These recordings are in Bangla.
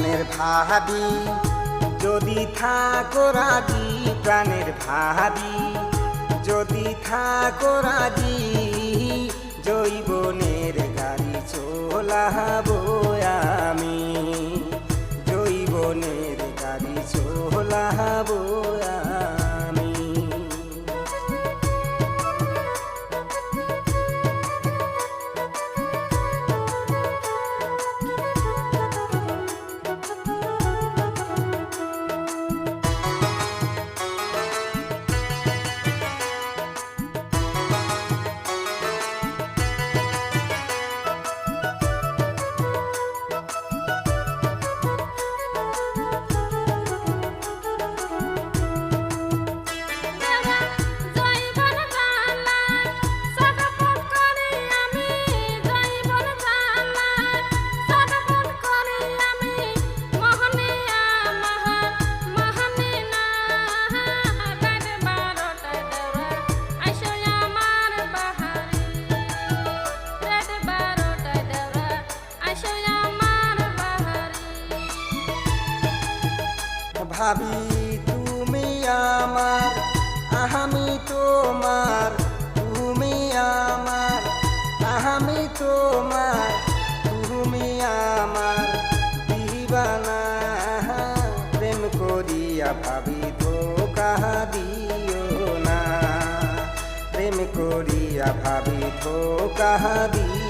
প্রাণের ভাবি। যদি থাকো রাজি, প্রাণের ভাবি। যদি থাকো রাজি জৈবনের গাড়ি চলাবো আমি। জৈবনের গাড়ি চলাবো আমি। ভাবি, তুমি আমার আমি তোমার, তুমি আমার আহামি তোমার, তুমি আমার দিবানা প্রেম করিয়া ভাবি ধোকা দিও না। প্রেম করিয়া ভাবি ধোকা দিও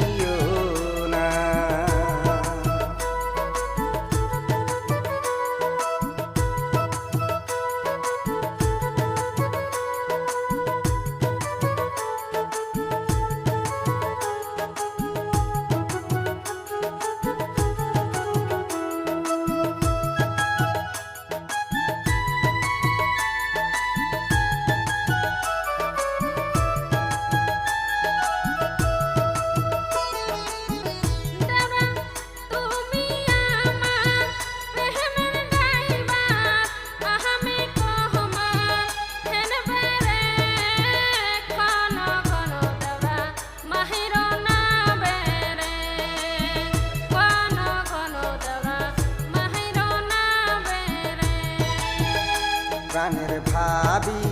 প্রাণের ভাবি।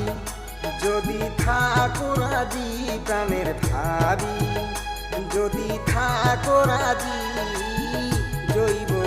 যদি থাকো আজি প্রাণের ভাবি। যদি থাকো আজি জৈব